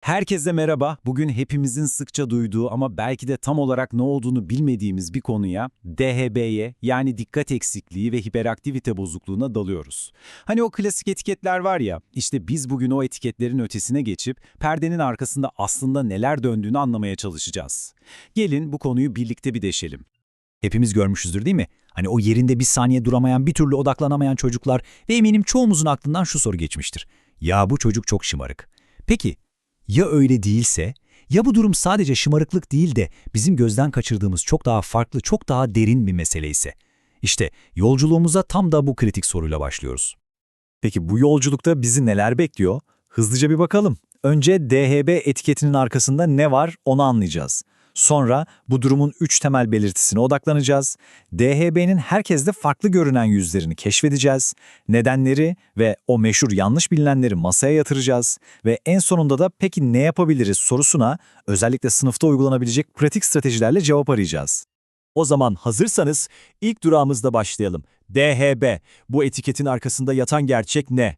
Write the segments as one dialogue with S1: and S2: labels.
S1: Herkese merhaba. Bugün hepimizin sıkça duyduğu ama belki de tam olarak ne olduğunu bilmediğimiz bir konuya DHB'ye yani dikkat eksikliği ve hiperaktivite bozukluğuna dalıyoruz. Hani o klasik etiketler var ya, işte biz bugün o etiketlerin ötesine geçip perdenin arkasında aslında neler döndüğünü anlamaya çalışacağız. Gelin bu konuyu birlikte bir deşelim.
S2: Hepimiz görmüşüzdür değil mi? Hani o yerinde bir saniye duramayan, bir türlü odaklanamayan çocuklar ve eminim çoğumuzun aklından şu soru geçmiştir. Ya bu çocuk çok şımarık. Peki, ya öyle değilse? Ya bu durum sadece şımarıklık değil de bizim gözden kaçırdığımız çok daha farklı, çok daha derin bir mesele ise? İşte yolculuğumuza tam da bu kritik soruyla başlıyoruz.
S3: Peki bu yolculukta bizi neler bekliyor? Hızlıca bir bakalım. Önce DHB etiketinin arkasında ne var onu anlayacağız. Sonra bu durumun üç temel belirtisine odaklanacağız. DHB'nin herkeste farklı görünen yüzlerini keşfedeceğiz. Nedenleri ve o meşhur yanlış bilinenleri masaya yatıracağız. Ve en sonunda da peki ne yapabiliriz sorusuna özellikle sınıfta uygulanabilecek pratik stratejilerle cevap arayacağız.
S4: O zaman hazırsanız ilk durağımızda başlayalım. DHB. Bu etiketin arkasında yatan gerçek ne?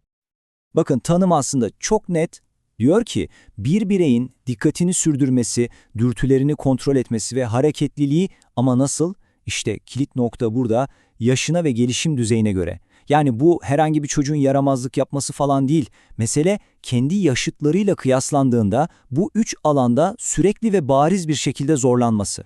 S2: Bakın tanım aslında çok net. Diyor ki bir bireyin dikkatini sürdürmesi, dürtülerini kontrol etmesi ve hareketliliği ama nasıl? İşte kilit nokta burada yaşına ve gelişim düzeyine göre. Yani bu herhangi bir çocuğun yaramazlık yapması falan değil. Mesele kendi yaşıtlarıyla kıyaslandığında bu üç alanda sürekli ve bariz bir şekilde zorlanması.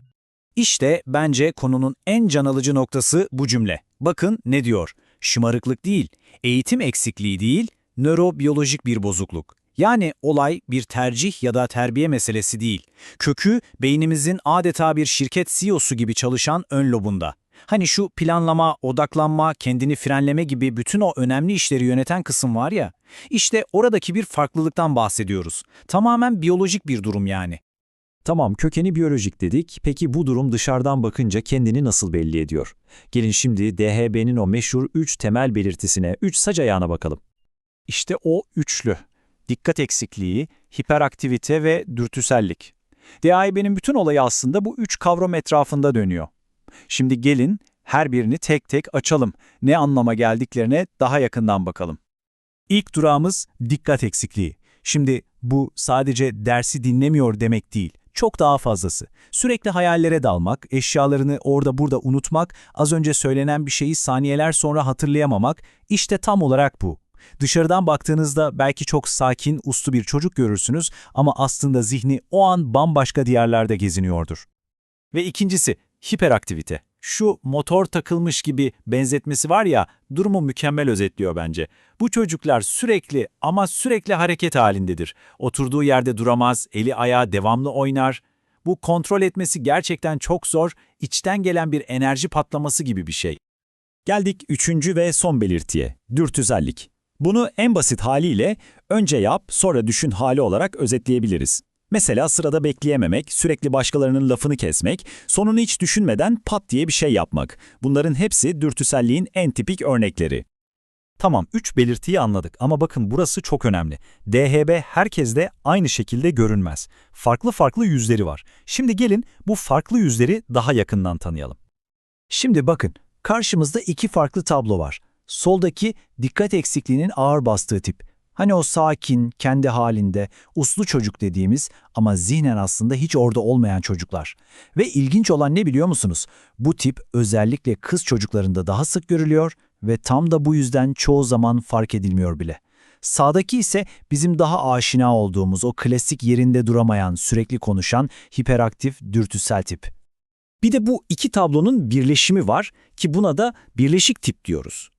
S3: İşte bence konunun en can alıcı noktası bu cümle. Bakın ne diyor? Şımarıklık değil, eğitim eksikliği değil, nörobiyolojik bir bozukluk. Yani olay bir tercih ya da terbiye meselesi değil. Kökü beynimizin adeta bir şirket CEO'su gibi çalışan ön lobunda. Hani şu planlama, odaklanma, kendini frenleme gibi bütün o önemli işleri yöneten kısım var ya, işte oradaki bir farklılıktan bahsediyoruz. Tamamen biyolojik bir durum yani.
S5: Tamam kökeni biyolojik dedik. Peki bu durum dışarıdan bakınca kendini nasıl belli ediyor? Gelin şimdi DHB'nin o meşhur 3 temel belirtisine, 3 sac ayağına bakalım.
S3: İşte o üçlü. Dikkat eksikliği, hiperaktivite ve dürtüsellik. DAIB'nin bütün olayı aslında bu üç kavram etrafında dönüyor. Şimdi gelin her birini tek tek açalım. Ne anlama geldiklerine daha yakından bakalım. İlk durağımız dikkat eksikliği. Şimdi bu sadece dersi dinlemiyor demek değil. Çok daha fazlası. Sürekli hayallere dalmak, eşyalarını orada burada unutmak, az önce söylenen bir şeyi saniyeler sonra hatırlayamamak, işte tam olarak bu. Dışarıdan baktığınızda belki çok sakin, uslu bir çocuk görürsünüz ama aslında zihni o an bambaşka diyarlarda geziniyordur. Ve ikincisi, hiperaktivite. Şu motor takılmış gibi benzetmesi var ya, durumu mükemmel özetliyor bence. Bu çocuklar sürekli ama sürekli hareket halindedir. Oturduğu yerde duramaz, eli ayağı devamlı oynar. Bu kontrol etmesi gerçekten çok zor, içten gelen bir enerji patlaması gibi bir şey.
S5: Geldik üçüncü ve son belirtiye, dürtüzellik. Bunu en basit haliyle önce yap, sonra düşün hali olarak özetleyebiliriz. Mesela sırada bekleyememek, sürekli başkalarının lafını kesmek, sonunu hiç düşünmeden pat diye bir şey yapmak. Bunların hepsi dürtüselliğin en tipik örnekleri.
S3: Tamam, üç belirtiyi anladık ama bakın burası çok önemli. DHB herkeste aynı şekilde görünmez. Farklı farklı yüzleri var. Şimdi gelin bu farklı yüzleri daha yakından tanıyalım.
S2: Şimdi bakın, karşımızda iki farklı tablo var. Soldaki dikkat eksikliğinin ağır bastığı tip. Hani o sakin, kendi halinde, uslu çocuk dediğimiz ama zihnen aslında hiç orada olmayan çocuklar. Ve ilginç olan ne biliyor musunuz? Bu tip özellikle kız çocuklarında daha sık görülüyor ve tam da bu yüzden çoğu zaman fark edilmiyor bile. Sağdaki ise bizim daha aşina olduğumuz o klasik yerinde duramayan, sürekli konuşan, hiperaktif, dürtüsel tip. Bir de bu iki tablonun birleşimi var ki buna da birleşik tip diyoruz.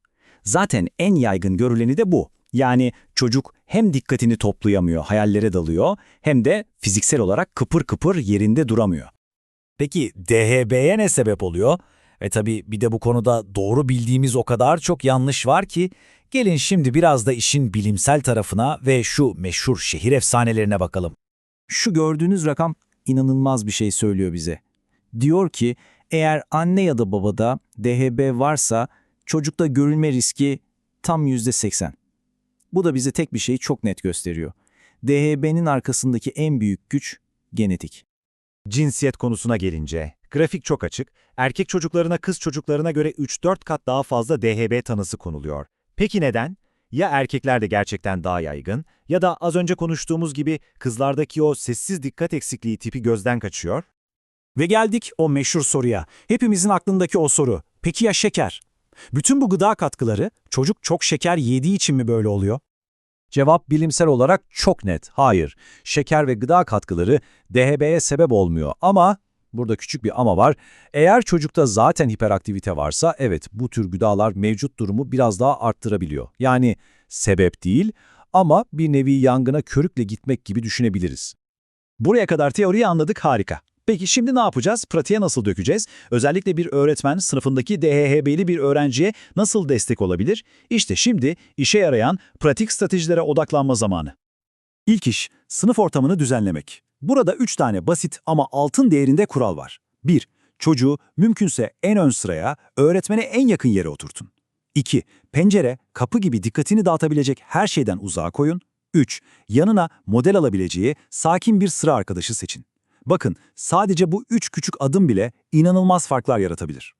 S2: Zaten en yaygın görüleni de bu. Yani çocuk hem dikkatini toplayamıyor, hayallere dalıyor hem de fiziksel olarak kıpır kıpır yerinde duramıyor.
S3: Peki DHB'ye ne sebep oluyor? Ve tabii bir de bu konuda doğru bildiğimiz o kadar çok yanlış var ki gelin şimdi biraz da işin bilimsel tarafına ve şu meşhur şehir efsanelerine bakalım.
S2: Şu gördüğünüz rakam inanılmaz bir şey söylüyor bize. Diyor ki eğer anne ya da babada DHB varsa çocukta görülme riski tam %80. Bu da bize tek bir şeyi çok net gösteriyor. DHB'nin arkasındaki en büyük güç genetik.
S4: Cinsiyet konusuna gelince, grafik çok açık. Erkek çocuklarına kız çocuklarına göre 3-4 kat daha fazla DHB tanısı konuluyor. Peki neden? Ya erkeklerde gerçekten daha yaygın ya da az önce konuştuğumuz gibi kızlardaki o sessiz dikkat eksikliği tipi gözden kaçıyor.
S3: Ve geldik o meşhur soruya. Hepimizin aklındaki o soru. Peki ya şeker? Bütün bu gıda katkıları çocuk çok şeker yediği için mi böyle oluyor?
S2: Cevap bilimsel olarak çok net. Hayır. Şeker ve gıda katkıları DHB'ye sebep olmuyor ama burada küçük bir ama var. Eğer çocukta zaten hiperaktivite varsa evet bu tür gıdalar mevcut durumu biraz daha arttırabiliyor. Yani sebep değil ama bir nevi yangına körükle gitmek gibi düşünebiliriz.
S5: Buraya kadar teoriyi anladık harika. Peki şimdi ne yapacağız? Pratiğe nasıl dökeceğiz? Özellikle bir öğretmen sınıfındaki DHHB'li bir öğrenciye nasıl destek olabilir? İşte şimdi işe yarayan pratik stratejilere odaklanma zamanı. İlk iş, sınıf ortamını düzenlemek. Burada üç tane basit ama altın değerinde kural var. 1. Çocuğu mümkünse en ön sıraya, öğretmene en yakın yere oturtun. 2. Pencere, kapı gibi dikkatini dağıtabilecek her şeyden uzağa koyun. 3. Yanına model alabileceği sakin bir sıra arkadaşı seçin. Bakın, sadece bu üç küçük adım bile inanılmaz farklar yaratabilir.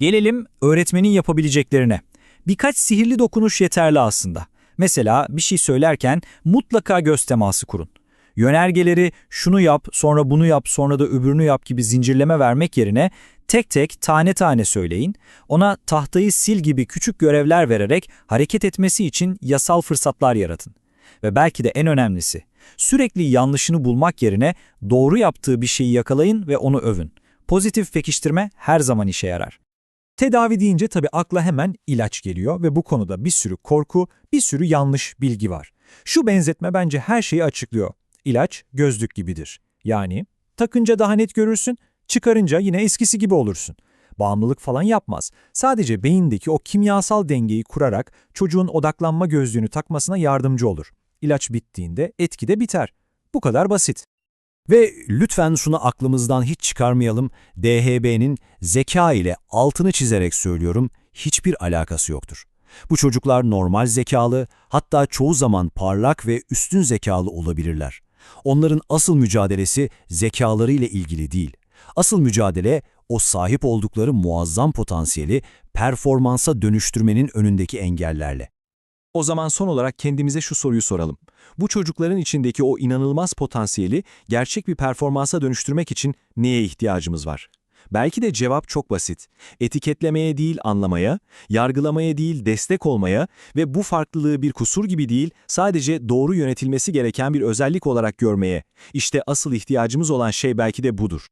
S3: Gelelim öğretmenin yapabileceklerine. Birkaç sihirli dokunuş yeterli aslında. Mesela bir şey söylerken mutlaka göz teması kurun. Yönergeleri şunu yap, sonra bunu yap, sonra da öbürünü yap gibi zincirleme vermek yerine tek tek tane tane söyleyin. Ona tahtayı sil gibi küçük görevler vererek hareket etmesi için yasal fırsatlar yaratın. Ve belki de en önemlisi, sürekli yanlışını bulmak yerine doğru yaptığı bir şeyi yakalayın ve onu övün. Pozitif pekiştirme her zaman işe yarar.
S6: Tedavi deyince tabii akla hemen ilaç geliyor ve bu konuda bir sürü korku, bir sürü yanlış bilgi var. Şu benzetme bence her şeyi açıklıyor. İlaç gözlük gibidir. Yani takınca daha net görürsün, çıkarınca yine eskisi gibi olursun. Bağımlılık falan yapmaz. Sadece beyindeki o kimyasal dengeyi kurarak çocuğun odaklanma gözlüğünü takmasına yardımcı olur. İlaç bittiğinde etki de biter. Bu kadar basit.
S2: Ve lütfen şunu aklımızdan hiç çıkarmayalım. DHB'nin zeka ile altını çizerek söylüyorum hiçbir alakası yoktur. Bu çocuklar normal zekalı, hatta çoğu zaman parlak ve üstün zekalı olabilirler. Onların asıl mücadelesi zekaları ile ilgili değil. Asıl mücadele o sahip oldukları muazzam potansiyeli performansa dönüştürmenin önündeki engellerle.
S6: O zaman son olarak kendimize şu soruyu soralım. Bu çocukların içindeki o inanılmaz potansiyeli gerçek bir performansa dönüştürmek için neye ihtiyacımız var? Belki de cevap çok basit. Etiketlemeye değil anlamaya, yargılamaya değil destek olmaya ve bu farklılığı bir kusur gibi değil sadece doğru yönetilmesi gereken bir özellik olarak görmeye. İşte asıl ihtiyacımız olan şey belki de budur.